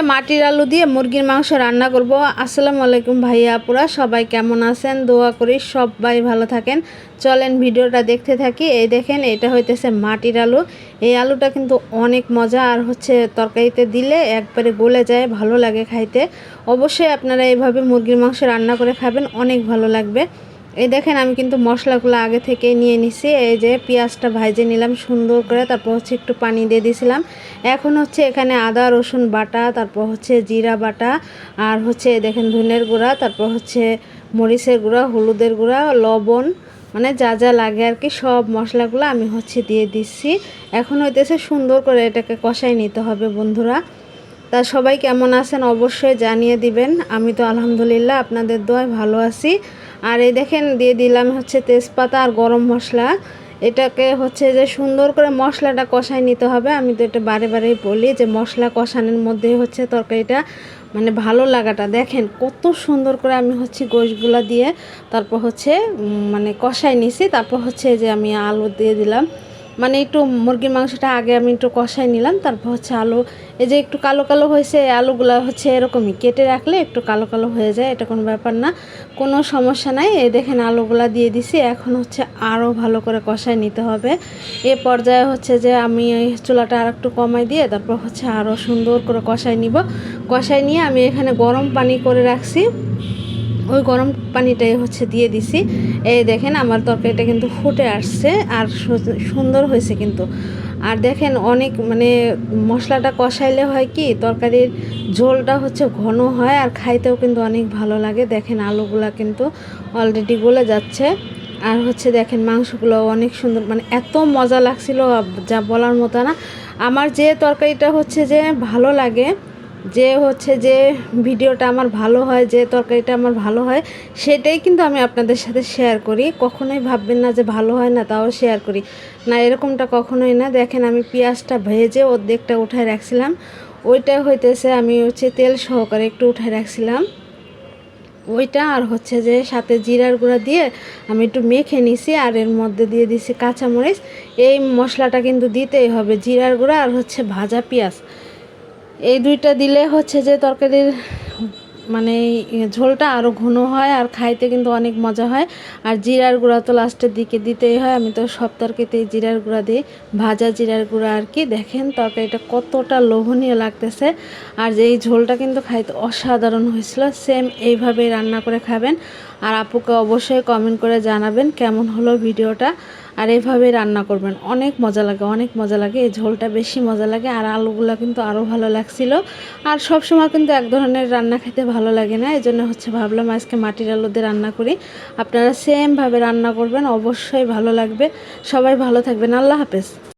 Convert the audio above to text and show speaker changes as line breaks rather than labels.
আজকে মাটির আলু দিয়ে মুরগির মাংস রান্না করব। আসসালামু আলাইকুম ভাইয়া আপুরা, সবাই কেমন আছেন? দোয়া করি সবাই ভালো থাকেন। চলেন ভিডিওটা দেখতে থাকি। এই দেখেন, এটা হইতেছে মাটির আলু। এই আলুটা কিন্তু অনেক মজা, আর হচ্ছে তরকারিতে দিলে একবারে গলে যায়, ভালো লাগে খাইতে। অবশ্যই আপনারা এইভাবে মুরগির মাংস রান্না করে খাবেন, অনেক ভালো লাগবে। এই দেখেন, আমি কিন্তু মশলাগুলো আগে থেকে নিয়ে নিছি। এই যে পেঁয়াজটা ভাজে নিলাম সুন্দর করে, তারপর হচ্ছে একটু পানি দিয়ে দিয়েছিলাম এখন হচ্ছে এখানে আদা, রসুন বাটা, তারপর হচ্ছে জিরা বাটা, আর হচ্ছে দেখেন ধনের গুঁড়া, তারপর হচ্ছে মরিচের গুঁড়া, হলুদের গুঁড়া, লবণ মানে যা যা লাগে আর কি, সব মশলাগুলো আমি হচ্ছে দিয়ে দিচ্ছি। এখন হইতেছে সুন্দর করে এটাকে কষাই নিতে হবে বন্ধুরা। তা সবাই কেমন আছেন অবশ্যই জানিয়ে দিবেন। আমি তো আলহামদুলিল্লাহ আপনাদের দোয়ায় ভালো আছি। আর এই দেখেন, দিয়ে দিলাম হচ্ছে তেজপাতা আর গরম মশলা। এটাকে হচ্ছে যে সুন্দর করে মশলাটা কষাই নিতে হবে। আমি তো এটা বারে বারেই বলি যে মশলা কষানোর মধ্যে হচ্ছে তরকারিটা মানে ভালো লাগাটা। দেখেন, কত সুন্দর করে আমি হচ্ছে গোশগুলা দিয়ে তারপর হচ্ছে মানে কষাই নিছি। তারপর হচ্ছে যে আমি আলু দিয়ে দিলাম। মানে একটু মুরগির মাংসটা আগে আমি একটু কষাই নিলাম, তারপর হচ্ছে আলু, এই যে একটু কালো কালো হয়েছে আলুগুলো হচ্ছে এরকমই কেটে রাখলে একটু কালো কালো হয়ে যায়, এটা কোনো ব্যাপার না। কোনো সমস্যা নাই, এই দেখেন আলুগুলা দিয়ে দিছি, এখন হচ্ছে আরও ভালো করে কষাই নিতে হবে। এ পর্যায়ে হচ্ছে যে আমি এই চুলাটা আর একটু কমাই দিয়ে তারপর হচ্ছে আরও সুন্দর করে কষাই নিব। কষাই নিয়ে আমি এখানে গরম পানি করে রাখছি। ওই গরম পানিটাই হচ্ছে দিয়ে দিছি। এই দেখেন আমার তরকারিটা কিন্তু ফুটে আসছে আর সুন্দর হয়েছে কিন্তু। আর দেখেন অনেক মানে মশলাটা কষাইলে হয় কি, তরকারির ঝোলটা হচ্ছে ঘন হয় আর খাইতেও কিন্তু অনেক ভালো লাগে। দেখেন আলুগুলা কিন্তু অলরেডি গলে যাচ্ছে। আর হচ্ছে দেখেন মাংসগুলো অনেক সুন্দর মানে এত মজা লাগছিল যা বলার মতো না। আমার যে তরকারিটা হচ্ছে যে ভালো লাগে যে হচ্ছে যে ভিডিওটা আমার ভালো হয়, যে তরকারিটা আমার ভালো হয়, সেটাই কিন্তু আমি আপনাদের সাথে শেয়ার করি। কখনোই ভাববেন না যে ভালো হয় না, তাও শেয়ার করি। না, এরকমটা কখনোই না। দেখেন, আমি পেঁয়াজটা ভেজে অর্ধেকটা উঠায় রাখছিলাম। ওইটা হইতেছে আমি হচ্ছে তেল সহকারে একটু উঠায় রাখছিলাম। ওইটা আর হচ্ছে যে সাথে জিরার গুঁড়া দিয়ে আমি একটু মেখে নিছি আর এর মধ্যে দিয়ে দিছি কাঁচামরিচ। এই মশলাটা কিন্তু দিতেই হবে, জিরার গুঁড়া আর হচ্ছে ভাজা পেঁয়াজ। এই দুইটা দিলে হচ্ছে যে তরকারির মানে ঝোলটা আরও ঘন হয় আর খাইতে কিন্তু অনেক মজা হয়। আর জিরার গুঁড়া তো লাস্টের দিকে দিতেই হয়। আমি তো সব তরকারিতেই জিরার গুঁড়া দিই। ভাজা জিরার গুঁড়া আর কি। দেখেন তরকারিটা কতটা লোভনীয় লাগতেছে। আর এই ঝোলটা কিন্তু খাইতে অসাধারণ হয়েছিল। সেম এইভাবেই রান্না করে খাবেন। আর আপুকে অবশ্যই কমেন্ট করে জানাবেন কেমন হলো ভিডিওটা। আর এভাবে রান্না করবেন। অনেক মজা লাগে, অনেক মজা লাগে। এই ঝোলটা বেশি মজা লাগে আর আলুগুলো কিন্তু আরও ভালো লাগছিল। আর সব সময় কিন্তু এক ধরনের রান্না খেতে ভালো লাগে না, এই জন্য হচ্ছে ভাবলাম আজকে মাটির আলু দিয়ে রান্না করি। আপনারা সেমভাবে রান্না করবেন, অবশ্যই ভালো লাগবে। সবাই ভালো থাকবেন, আল্লাহ হাফেজ।